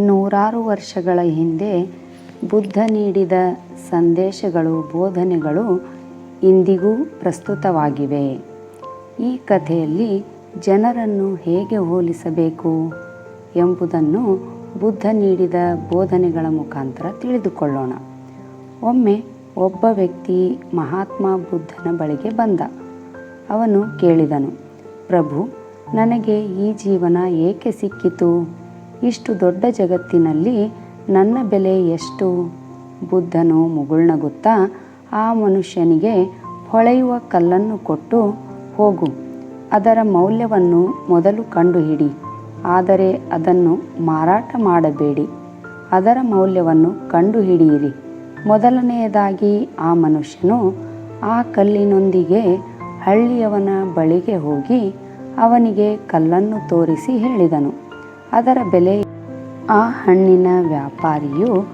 ನೂರಾರು ವರ್ಷಗಳ ಹಿಂದೆ ಬುದ್ಧ ನೀಡಿದ ಸಂದೇಶಗಳು, ಬೋಧನೆಗಳು ಇಂದಿಗೂ ಪ್ರಸ್ತುತವಾಗಿವೆ. ಈ ಕಥೆಯಲ್ಲಿ ಜನರನ್ನು ಹೇಗೆ ಹೋಲಿಸಬೇಕು ಎಂಬುದನ್ನು ಬುದ್ಧ ನೀಡಿದ ಬೋಧನೆಗಳ ಮುಖಾಂತರ ತಿಳಿದುಕೊಳ್ಳೋಣ. ಒಮ್ಮೆ ಒಬ್ಬ ವ್ಯಕ್ತಿ ಮಹಾತ್ಮ ಬುದ್ಧನ ಬಳಿಗೆ ಬಂದ. ಅವನು ಕೇಳಿದನು, ಪ್ರಭು, ನನಗೆ ಈ ಜೀವನ ಏಕೆ ಸಿಕ್ಕಿತು? ಇಷ್ಟು ದೊಡ್ಡ ಜಗತ್ತಿನಲ್ಲಿ ನನ್ನ ಬೆಲೆ ಎಷ್ಟು? ಬುದ್ಧನು ಮುಗುಳ್ನಗುತ್ತಾ ಆ ಮನುಷ್ಯನಿಗೆ ಹೊಳೆಯುವ ಕಲ್ಲನ್ನು ಕೊಟ್ಟು ಹೋಗು. ಅದರ ಮೌಲ್ಯವನ್ನು ಮೊದಲು ಕಂಡುಹಿಡಿ. ಆದರೆ ಅದನ್ನು ಮಾರಾಟ ಮಾಡಬೇಡಿ. ಅದರ ಮೌಲ್ಯವನ್ನು ಕಂಡುಹಿಡಿಯಿರಿ. ಮೊದಲನೆಯದಾಗಿ ಆ ಮನುಷ್ಯನು ಆ ಕಲ್ಲಿನೊಂದಿಗೆ ಹಳ್ಳಿಯವನ ಬಳಿಗೆ ಹೋಗಿ ಅವನಿಗೆ ಕಲ್ಲನ್ನು ತೋರಿಸಿ ಹೇಳಿದನು. ಅದರ ಬೆಲೆ ಆ ಹಣ್ಣಿನ ವ್ಯಾಪಾರಿಯು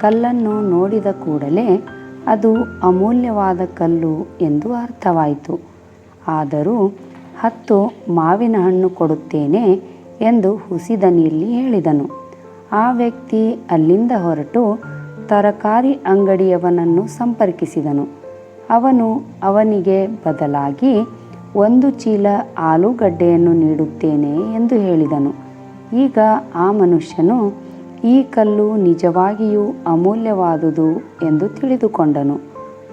ಕಲ್ಲನ್ನು ನೋಡಿದ ಕೂಡಲೇ ಅದು ಅಮೂಲ್ಯವಾದ ಕಲ್ಲು ಎಂದು ಅರ್ಥವಾಯಿತು. ಆದರೂ ಹತ್ತು ಮಾವಿನ ಹಣ್ಣು ಕೊಡುತ್ತೇನೆ ಎಂದು ಹುಸಿದನಿಯಲ್ಲಿ ಹೇಳಿದನು. ಆ ವ್ಯಕ್ತಿ ಅಲ್ಲಿಂದ ಹೊರಟು ತರಕಾರಿ ಅಂಗಡಿಯವನನ್ನು ಸಂಪರ್ಕಿಸಿದನು. ಅವನು ಅವನಿಗೆ ಬದಲಾಗಿ ಒಂದು ಚೀಲ ಆಲೂಗಡ್ಡೆಯನ್ನು ನೀಡುತ್ತೇನೆ ಎಂದು ಹೇಳಿದನು. ಈಗ ಆ ಮನುಷ್ಯನು ಈ ಕಲ್ಲು ನಿಜವಾಗಿಯೂ ಅಮೂಲ್ಯವಾದುದು ಎಂದು ತಿಳಿದುಕೊಂಡನು.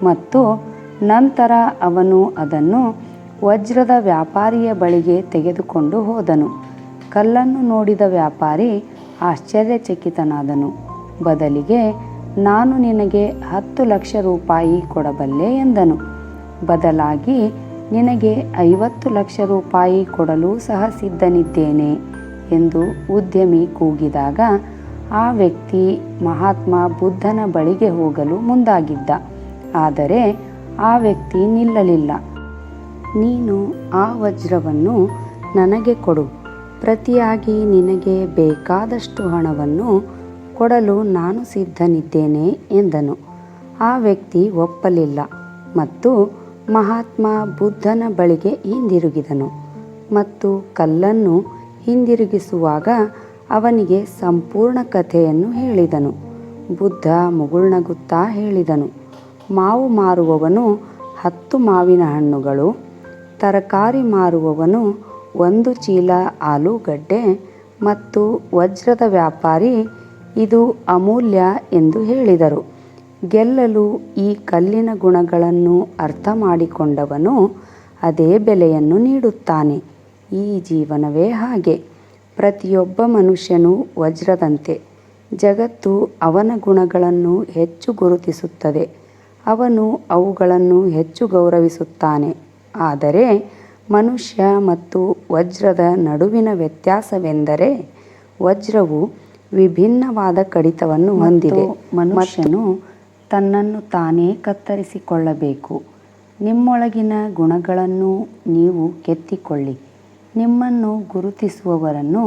ಮತ್ತು ನಂತರ ಅವನು ಅದನ್ನು ವಜ್ರದ ವ್ಯಾಪಾರಿಯ ಬಳಿಗೆ ತೆಗೆದುಕೊಂಡು ಹೋದನು. ಕಲ್ಲನ್ನು ನೋಡಿದ ವ್ಯಾಪಾರಿ ಆಶ್ಚರ್ಯಚಕಿತನಾದನು. ಬದಲಿಗೆ, ನಾನು ನಿನಗೆ ಹತ್ತು ಲಕ್ಷ ರೂಪಾಯಿ ಕೊಡಬಲ್ಲೆ ಎಂದನು. ಬದಲಾಗಿ, ನಿನಗೆ ಐವತ್ತು ಲಕ್ಷ ರೂಪಾಯಿ ಕೊಡಲು ಸಹ ಸಿದ್ಧನಿದ್ದೇನೆ. ಎಂದು ಉದ್ಯಮಿ ಕೂಗಿದಾಗ ಆ ವ್ಯಕ್ತಿ ಮಹಾತ್ಮ ಬುದ್ಧನ ಬಳಿಗೆ ಹೋಗಲು ಮುಂದಾಗಿದ್ದ. ಆದರೆ ಆ ವ್ಯಕ್ತಿ ನಿಲ್ಲಲಿಲ್ಲ. ನೀನು ಆ ವಜ್ರವನ್ನು ನನಗೆ ಕೊಡು. ಪ್ರತಿಯಾಗಿ ನಿನಗೆ ಬೇಕಾದಷ್ಟು ಹಣವನ್ನು ಕೊಡಲು ನಾನು ಸಿದ್ಧನಿದ್ದೇನೆ ಎಂದನು. ಆ ವ್ಯಕ್ತಿ ಒಪ್ಪಲಿಲ್ಲ ಮತ್ತು ಮಹಾತ್ಮ ಬುದ್ಧನ ಬಳಿಗೆ ಹಿಂದಿರುಗಿದನು ಮತ್ತು ಕಲ್ಲನ್ನು ಹಿಂದಿರುಗಿಸುವಾಗ ಅವನಿಗೆ ಸಂಪೂರ್ಣ ಕಥೆಯನ್ನು ಹೇಳಿದನು. ಬುದ್ಧ ಮುಗುಳ್ನಗುತ್ತಾ ಹೇಳಿದನು, ಮಾವು ಮಾರುವವನು ಹತ್ತು ಮಾವಿನ ಹಣ್ಣುಗಳು, ತರಕಾರಿ ಮಾರುವವನು ಒಂದು ಚೀಲ ಆಲೂಗಡ್ಡೆ ಮತ್ತು ವಜ್ರದ ವ್ಯಾಪಾರಿ ಇದು ಅಮೂಲ್ಯ ಎಂದು ಹೇಳಿದರು. ಗೆಲ್ಲಲು ಈ ಕಲ್ಲಿನ ಗುಣಗಳನ್ನು ಅರ್ಥ ಮಾಡಿಕೊಂಡವನು ಅದೇ ಬೆಲೆಯನ್ನು ನೀಡುತ್ತಾನೆ. ಈ ಜೀವನವೇ ಹಾಗೆ. ಪ್ರತಿಯೊಬ್ಬ ಮನುಷ್ಯನು ವಜ್ರದಂತೆ. ಜಗತ್ತು ಅವನ ಗುಣಗಳನ್ನು ಹೆಚ್ಚು ಗುರುತಿಸುತ್ತದೆ. ಅವನು ಅವುಗಳನ್ನು ಹೆಚ್ಚು ಗೌರವಿಸುತ್ತಾನೆ. ಆದರೆ ಮನುಷ್ಯ ಮತ್ತು ವಜ್ರದ ನಡುವಿನ ವ್ಯತ್ಯಾಸವೆಂದರೆ ವಜ್ರವು ವಿಭಿನ್ನವಾದ ಕಡಿತವನ್ನು ಹೊಂದಿದೆ. ಮನುಷ್ಯನು ತನ್ನನ್ನು ತಾನೇ ಕತ್ತರಿಸಿಕೊಳ್ಳಬೇಕು. ನಿಮ್ಮೊಳಗಿನ ಗುಣಗಳನ್ನು ನೀವು ಕೆತ್ತಿಕೊಳ್ಳಿ. ನಿಮ್ಮನ್ನು ಗುರುತಿಸುವವರನ್ನು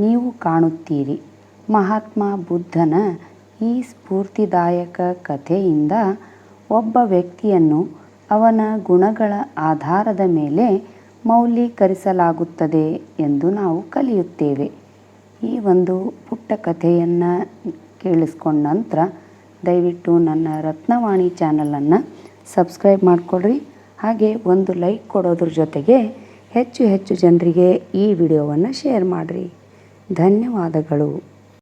ನೀವು ಕಾಣುತ್ತೀರಿ. ಮಹಾತ್ಮ ಬುದ್ಧನ ಈ ಸ್ಫೂರ್ತಿದಾಯಕ ಕಥೆಯಿಂದ ಒಬ್ಬ ವ್ಯಕ್ತಿಯನ್ನು ಅವನ ಗುಣಗಳ ಆಧಾರದ ಮೇಲೆ ಮೌಲ್ಯೀಕರಿಸಲಾಗುತ್ತದೆ ಎಂದು ನಾವು ಕಲಿಯುತ್ತೇವೆ. ಈ ಒಂದು ಪುಟ್ಟ ಕಥೆಯನ್ನು ಕೇಳಿಸ್ಕೊಂಡ ನಂತರ ದಯವಿಟ್ಟು ನನ್ನ ರತ್ನವಾಣಿ ಚಾನಲನ್ನು ಸಬ್ಸ್ಕ್ರೈಬ್ ಮಾಡಿಕೊಡ್ರಿ ಹಾಗೆ ಒಂದು ಲೈಕ್ ಕೊಡೋದ್ರ ಜೊತೆಗೆ ಹೆಚ್ಚು ಹೆಚ್ಚು ಜನರಿಗೆ ಈ ವಿಡಿಯೋವನ್ನು ಶೇರ್ ಮಾಡಿರಿ. ಧನ್ಯವಾದಗಳು.